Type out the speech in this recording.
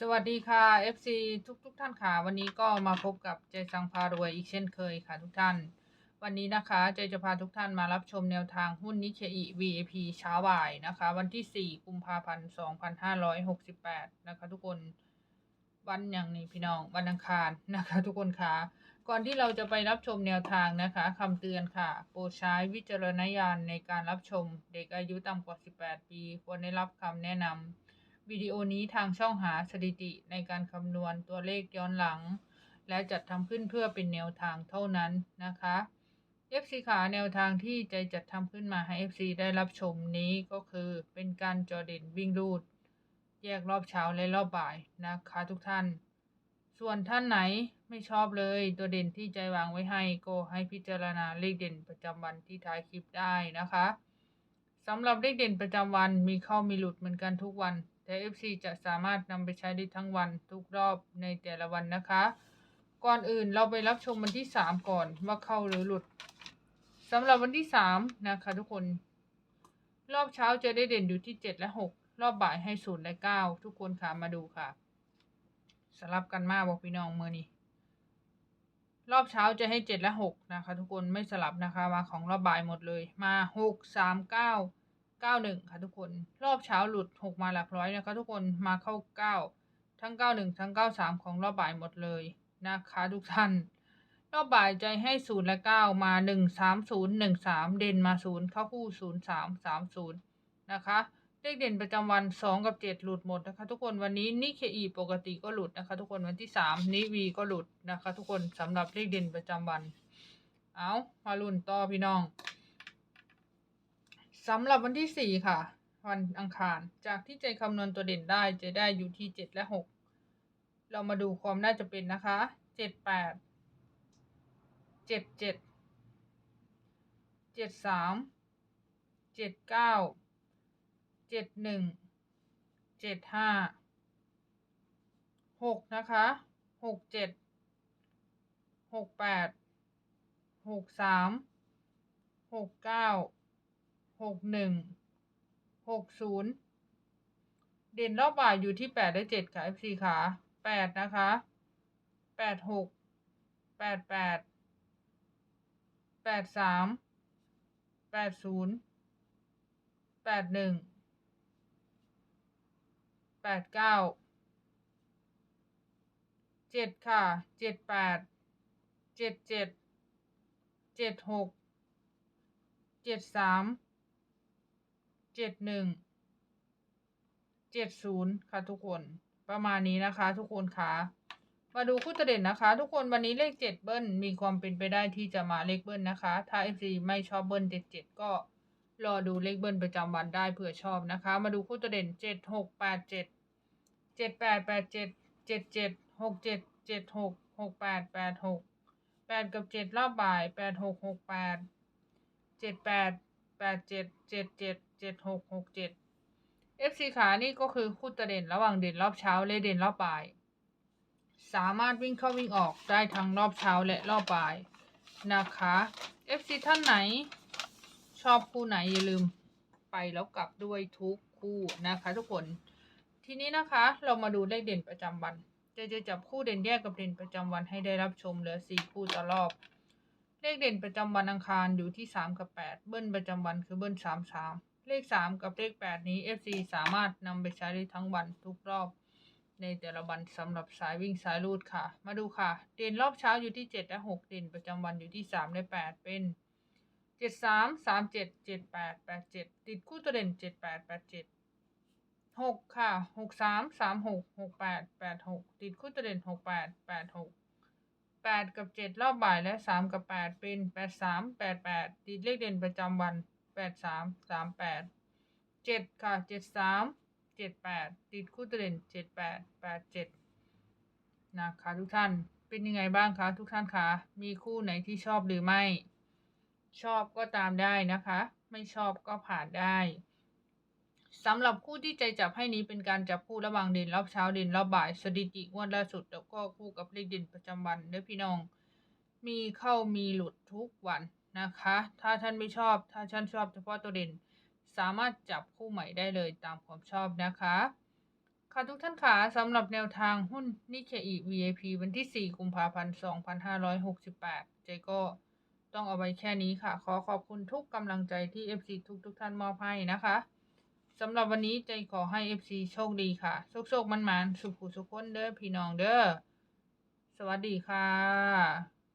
สวัสดีค่ะ FC ทุกทุกๆท่านค่ะ วันนี้ก็มาพบกับเจสังพารวยอีกเช่นเคยค่ะทุกท่าน วันนี้นะคะเจจะพาทุกท่านมารับชมแนวทางหุ้นนิเคอิ VAP เช้าบ่ายนะคะ วันที่ 4 กุมภาพันธ์ 2568 นะคะ ทุกคนวันอย่างนี้พี่น้องวันอังคารนะคะ ทุกคนค่ะ ก่อนที่เราจะไปรับชมแนวทางนะคะคำเตือนค่ะ โปรดใช้วิจารณญาณในการรับชมเด็กอายุต่ำกว่า 18 ปีควรได้รับคำแนะนำ วิดีโอนี้ทางช่องหาสถิติในการคำนวณตัวเลขย้อนหลัง และจัดทำขึ้นเพื่อเป็นแนวทางเท่านั้นนะคะ FC ขาแนวทางที่ใจจัดทำขึ้นมาให้ FC ได้รับชมนี้ก็คือเป็นการจอเด่นวิ่งรูด แยกรอบเช้าและรอบบ่ายนะคะทุกท่าน ส่วนท่านไหนไม่ชอบเลยตัวเด่นที่ใจวางไว้ให้ก็ให้พิจารณาเลขเด่นประจำวันที่ท้ายคลิปได้นะคะสำหรับเลขเด่นประจำวันมีเข้ามีหลุดเหมือนกันทุกวัน แต่ FC จะสามารถนำไปใช้ได้ทั้งวันทุกรอบในแต่ละวันนะคะ ก่อนอื่นเราไปรับชมวันที่ 3 ก่อนว่าเข้าหรือหลุดสำหรับวันที่ 3 นะคะทุกคน รอบเช้าจะได้เด่นอยู่ที่ 7 และ 6 รอบบ่ายให้ 0 และ 9 ทุกคนค่ะมาดูค่ะ สลับกันมากบอกพี่น้องเมื่อนี้รอบเช้าจะให้เจ็ดและหกนะคะ ทุกคนไม่สลับนะคะมาของรอบบ่ายหมดเลยมาหกสามเก้า เก้าหนึ่งค่ะทุกคน รอบเช้าหลุดหกมาหลักร้อยนะคะทุกคนมาเข้าเก้าทั้งเก้าหนึ่งทั้งเก้าสามของรอบบ่ายหมดเลยนะคะทุกท่าน รอบบ่ายใจให้ศูนย์และเก้ามาหนึ่งสามศูนย์หนึ่งสามเด่นมาศูนย์เข้าคู่ศูนย์สามสามศูนย์นะคะเลขเด่นประจำวันสองกับเจ็ดหลุดหมดนะคะ ทุกคนวันนี้นิเคอีปกติก็หลุดนะคะ ทุกคนวันที่สามนิวีก็หลุดนะคะ ทุกคนสำหรับเลขเด่นประจำวัน เอามาลุ้นต่อพี่น้อง สำหรับวันที่สี่ค่ะ วันอังคาร จากที่ใจคำนวณตัวเด่นได้จะได้อยู่ที่เจ็ดและหกเรามาดูความน่าจะเป็นนะคะเจ็ดแปดเจ็ดเจ็ดเจ็ดสามเจ็ดเก้าเจ็ดหนึ่งเจ็ดห้าหกนะคะหกเจ็ดหกแปด หกหนึ่งหกศูนย์เด่นรอบบ่ายอยู่ที่แปดและเจ็ดค่ะ FC ขาแปดนะคะแปดหกแปดแปดแปดสามแปดศูนย์แปดหนึ่งแปดเก้าเจ็ดค่ะเจ็ดแปดเจ็ดเจ็ดเจ็ดหกเจ็ดสาม เจ็ดหนึ่งเจ็ดศูนย์ค่ะทุกคน ประมาณนี้นะคะทุกคนค่ะมาดูคู่ตเด่นนะคะ ทุกคนวันนี้เลขเจ็ดเบิ้ลมีความเป็นไปได้ที่จะมาเลขเบิ้ลนะคะ ถ้า FC ไม่ชอบเบิ้ลเจ็ดเจ็ดก็รอดูเลขเบิ้ลประจำวันได้เผื่อชอบนะคะ มาดูคู่ตเด่นเจ็ดหกแปดเจ็ดเจ็ดแปดแปดเจ็ดเจ็ดเจ็ดหกเจ็ดเจ็ดหกหกแปดแปดหกแปดกับเจ็ดรอบบ่ายแปดหกหกแปดเจ็ดแปดแปดเจ็ดเจ็ดเจ็ด เจ็ดหกหกเจ็ด FC ขานี่ก็คือคู่ตัวเด่นระหว่างเด่นรอบเช้าและเด่นรอบบ่าย สามารถวิ่งเข้าวิ่งออกได้ทั้งรอบเช้าและรอบบ่ายนะคะ FC ท่านไหน ชอบคู่ไหนอย่าลืมไปแล้วกลับด้วยทุกคู่นะคะทุกคนทีนี้นะคะเรามาดูเลขเด่นประจำวัน จะจะจับคู่เด่นแยกกับเด่นประจำวันให้ได้รับชมเหลือสี่คู่ต่อรอบ เลขเด่นประจำวันอังคารอยู่ที่สามกับแปดเบิ้ลประจำวันคือเบิ้ลสามสาม เลขสามกับเลขแปดนี้ FC สามารถนำไปใช้ได้ทั้งวันทุกรอบ ในแต่ละวันสำหรับสายวิ่งสายรูดค่ะ มาดูค่ะ เด่นรอบเช้าอยู่ที่เจ็ดและหกเด่นประจำวันอยู่ที่สามและแปดเป็นเจ็ดสามสามเจ็ดเจ็ดแปดแปดเจ็ดติดคู่ตัวเด่นเจ็ดแปดแปดเจ็ดหกค่ะหกสามสามหกหกแปดแปดหกติดคู่ตัวเด่นหกแปดแปดหกแปดกับเจ็ดรอบบ่ายและสามกับแปดเป็นแปดสามแปดแปดติดเลขเด่นประจำวัน แปดสามสามแปดเจ็ดค่ะเจ็ดสามเจ็ดแปดติดคู่ตัวเด่นเจ็ดแปดแปดเจ็ดนะคะทุกท่านเป็นยังไงบ้างคะทุกท่านคะมีคู่ไหนที่ชอบหรือไม่ ชอบก็ตามได้นะคะ ไม่ชอบก็ผ่านได้สำหรับคู่ที่ใจจับให้นี้เป็นการจับคู่ระหว่างเด่นรอบเช้าเด่นรอบบ่ายสถิติงวดล่าสุดแล้วก็คู่กับเลขเด่นประจำวันเด้อพี่น้อง มีเข้ามีหลุดทุกวัน นะคะ ถ้าท่านไม่ชอบ ถ้าท่านชอบเฉพาะตัวเด่น สามารถจับคู่ใหม่ได้เลยตามความชอบนะคะ ค่ะทุกท่านค่ะสำหรับแนวทางหุ้นนิเคอี VIP วันที่ 4 กุมภาพันธ์ 2568 เจก็ต้องเอาไว้แค่นี้ค่ะ ขอขอบคุณทุกกำลังใจที่ FC ทุกทุกท่านมอบให้นะคะสำหรับวันนี้ใจขอให้ FC โชคดีค่ะ โชคโชคมันมันสุขุสุขคนเด้อพี่น้องเด้อ สวัสดีค่ะ